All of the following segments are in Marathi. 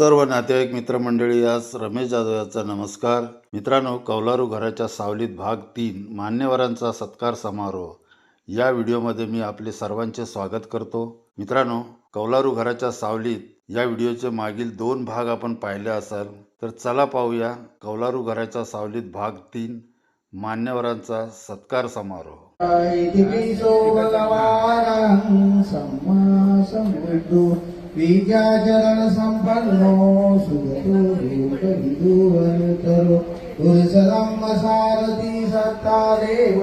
सर्व नातेवाईक मित्रमंडळी आज रमेश जाधव याचा नमस्कार. मित्रांनो कौलारू घराच्या सावलीत भाग तीन मान्यवरांचा सत्कार समारोह. या व्हिडिओमध्ये मी आपले सर्वांचे स्वागत करतो. मित्रांनो कौलारू घराच्या सावलीत या व्हिडिओचे मागील दोन भाग आपण पाहिले असाल तर चला पाहूया कौलारू घराच्या सावलीत भाग तीन मान्यवरांचा सत्कार समारोह. బీజాచరణ సంపన్నో సుగతూరుతరు పురుషరమ్మ సారథి సత్తాదేవ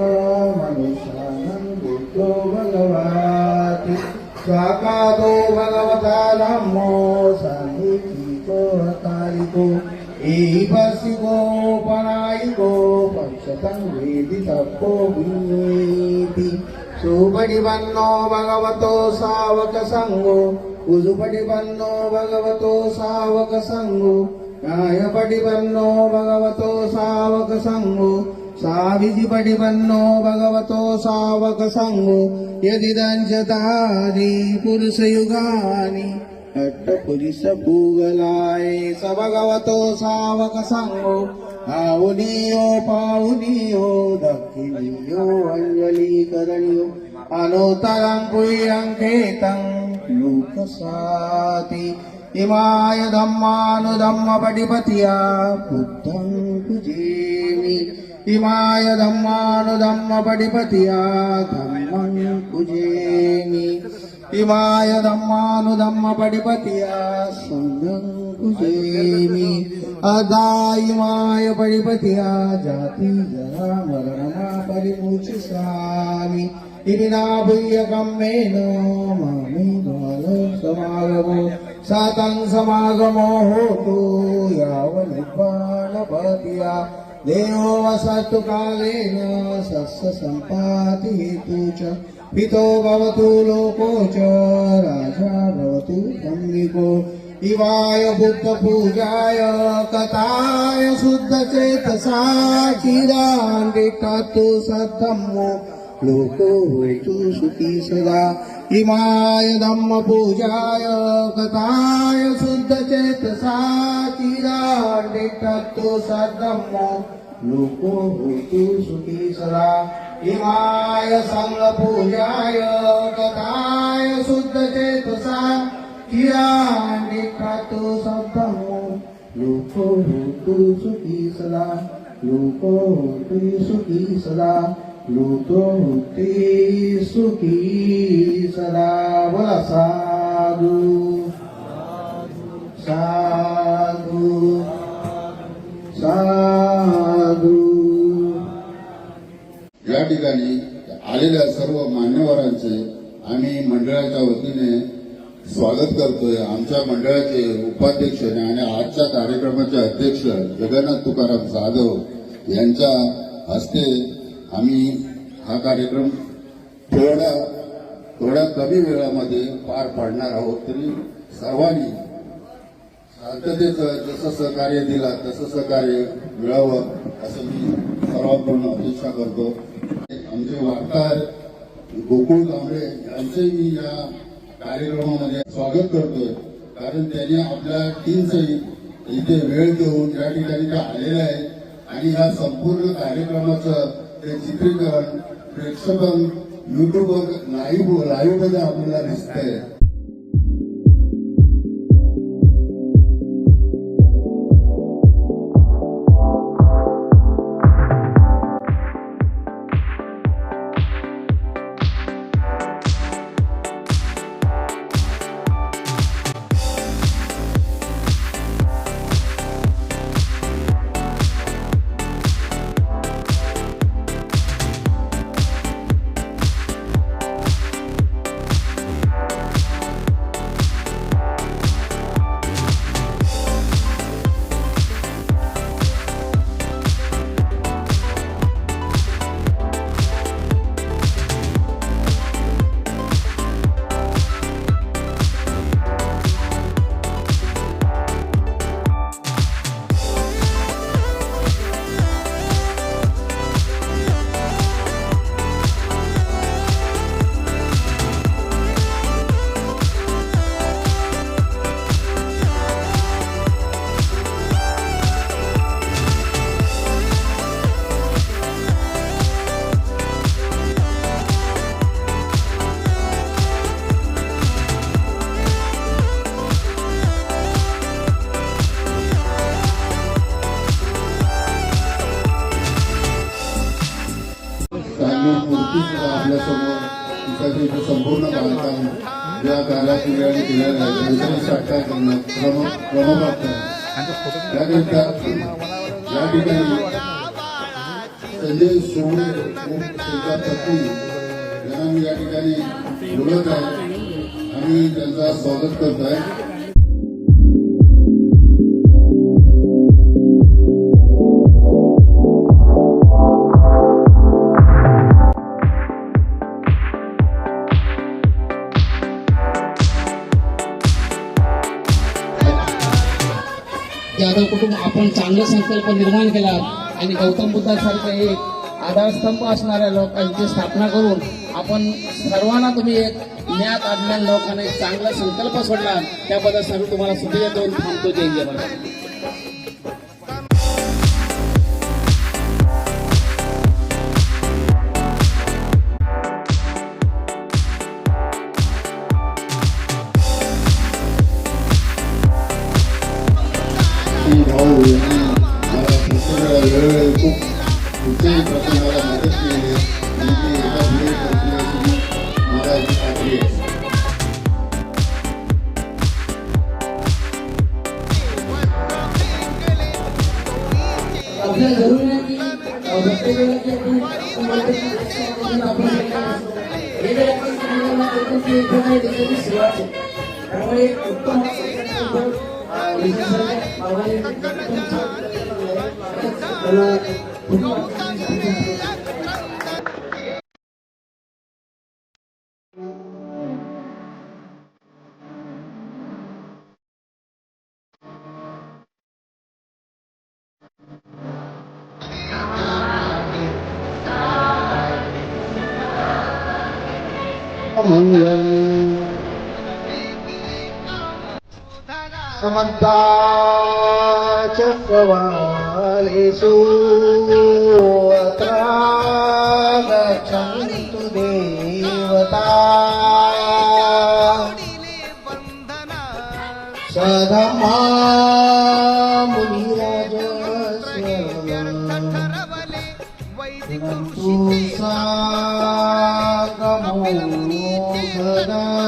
మనుష్యానందో భగవాతి సాకాదో భగవతారమ్మో సన్నిధితో తారితో ఏ పశిగోపనాయికో పంచతం వేది తప్పో వినేతి. చూపడి వన్నో భగవతో సావక సంగో కుజుపటి పన్నో భగవతో సావక సంగు. గాయపటి పన్నో భగవతో సావక సంగు. సావిజి పడి పన్నో భగవతో సావక సంగు. యదిదంచతాది పురుషయుగాని. అట్ట పురుష పూగలాయ స భగవతో సావక సంగు. ఆవు నీయో దక్కినియో అంజలీకరణియో. అనోతరం కుయ్యంకేతం लोकसाति इमाय धम्मानुधम्मपटिपतिया बुद्धं पूजेमि इमाय धम्मानुधम्मपटिपतिया धम्मं पूजेमि इमाय धम्मानुधम्मपटिपतिया सङ्गं पूजेमि अदा इमाय पटिपतिया जाति जरा मरणमा परिमुचिसामि मेन मामि बाल समागमो सातं समागमो होतु यावनिर्वाणपतिया देवो वसतु कालेन सस्य सम्पाति हेतु च। पितो भवतु लोको च राजा भवतु धम्मिको इवाय बुद्धपूजाय कथाय शुद्धचेतसा चिराण्डिकतु सद्धम्मो लोको होतु सुखी सदा इमाय धम्मपूजाय कथाय शुद्धचेतसा चिराण्डिकतु सद्धम्मो। लोको होतु सुखी सदा इमाय सङ्गपूजाय कथाय शुद्धचेतसा चिराण्डिकतु सद्धम्मो। लोको होतु सुखी सदा लोको होतु सुखी सदा लोको सुखी सदा बोला साधू। साधू। साधू या ठिकाणी आलेल्या सर्व मान्यवरांचे आम्ही मंडळाच्या वतीने स्वागत करतोय आमच्या मंडळाचे उपाध्यक्ष आणि आजच्या कार्यक्रमाचे अध्यक्ष जगन्नाथ तुकाराम जाधव यांच्या हस्ते आम्ही हा कार्यक्रम थोडा थोड्या कमी वेळामध्ये पार पाडणार आहोत. तरी सर्वांनी शांततेचं जसं सहकार्य दिला तसं सहकार्य मिळावं असं मी सर्वांकडून अपेक्षा करतो. आमचे वार्ताहर गोकुळ कांबळे यांचे मी या कार्यक्रमामध्ये स्वागत करतोय. कारण त्यांनी आपल्या टीमचंही इथे वेळ देऊन या ठिकाणी त्या आलेले आहेत आणि या संपूर्ण कार्यक्रमाचं ಚಿತ್ರೀಕರಣ ಪ್ರೇಕ್ಷಕ ಯೂಟ್ಯೂಬ್ ಲೈವ್ ಲೈವ್ ಬಂದ ಅಪ್ಪನ ರಿಸ್ತೆ संपूर्ण या कार्याची वेळ केलेलं आहे त्यांच्याही साठा करणं क्रम क्रमप्राप्त आहे त्याकरिता या ठिकाणी संजय सोहळे त्यांच्या पत्नी यांना मी या ठिकाणी बोलत आहे आणि त्यांचा स्वागत करत आहे संकल्प निर्माण केला आणि गौतम बुद्धासारखा एक आधारस्तंभ असणाऱ्या लोकांची स्थापना करून आपण सर्वांना तुम्ही एक ज्ञात अज्ञान लोकांना एक चांगला संकल्प सोडला त्याबद्दल सर्व तुम्हाला शुभेच्छा देऊन थांबतो जय जय महाराज. की वेळोवेळी खूप कुठल्याही प्रसंगाला मदत केली आहे एका पुढे करण्याची मला खात्री आहे आपल्याला जरुरी नाही की प्रत्येक वेळेला की आपण आपण आपण समाजाला आहे त्यामुळे उत्तम Oh, देशासारख्या मानवाने उत्तम त्याला खूप समन्ता चक्रवालेषु अत्र गच्छन्तु देवता। सधमा मुनिराजस्य सागमो गदा धाम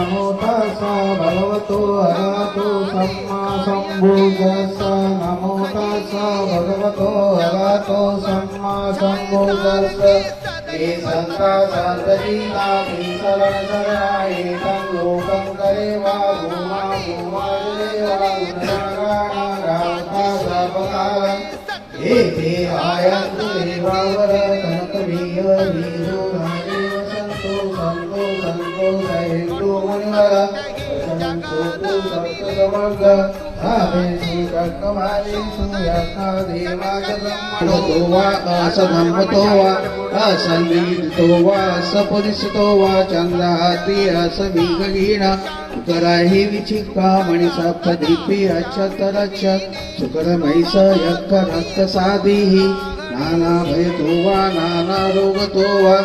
नमो तस्स भगवतो हरहतो सम्मा सम्बुद्धस्स नमो तस्स भगवतो हरहतो सम्मा सम्बुद्धस्स हे संता सन्ततीना शरण शरणाय तं लोकं करेवा भूमा भूमा देवा गुणगानागावता सर्वकालं हे ते आयन्तु देवावर कनकवीय वीरो राजेव सन्तो सन्तो सन्तो सैन्तो मुनिवर वचनं सोतु सप्तसमर्ग धामेषु कर्कमालेषु यज्ञदेवाच ब्रह्मणो वा असधम्मतो वा असन्निहितो वा सपरिसितो वा चन्द्राति असविगीण कराहि विचिक्का मणिसप्तदीपि अच्छतरच्छ सुकरमैष यक्क नानाभयतो वा नानारोगतो वा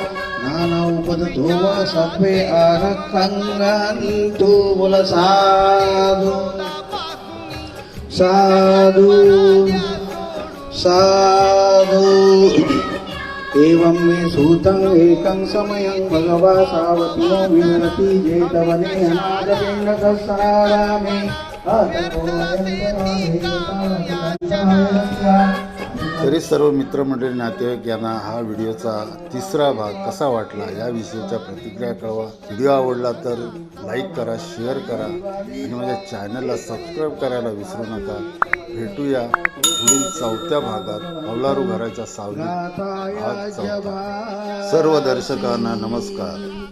జ్ఞానౌపదతో సర్వే అరకంగంతు ముల సాధు సాధు. సాధు ఏం మే సూతం ఏకం సమయం భగవా సావతిలో విహరతి చేతవనే అనాగపిండ సరారామే అతపోయం तरी सर्व मित्रमंडळी नातेवाईक यांना हा व्हिडिओचा तिसरा भाग कसा वाटला याविषयीच्या प्रतिक्रिया कळवा. व्हिडिओ आवडला तर लाईक करा शेअर करा आणि माझ्या चॅनलला सबस्क्राईब करायला विसरू नका. भेटूया पुढील चौथ्या भागात. कौलारू घराच्या सावलीत. भाग चौथा. सर्व दर्शकांना नमस्कार.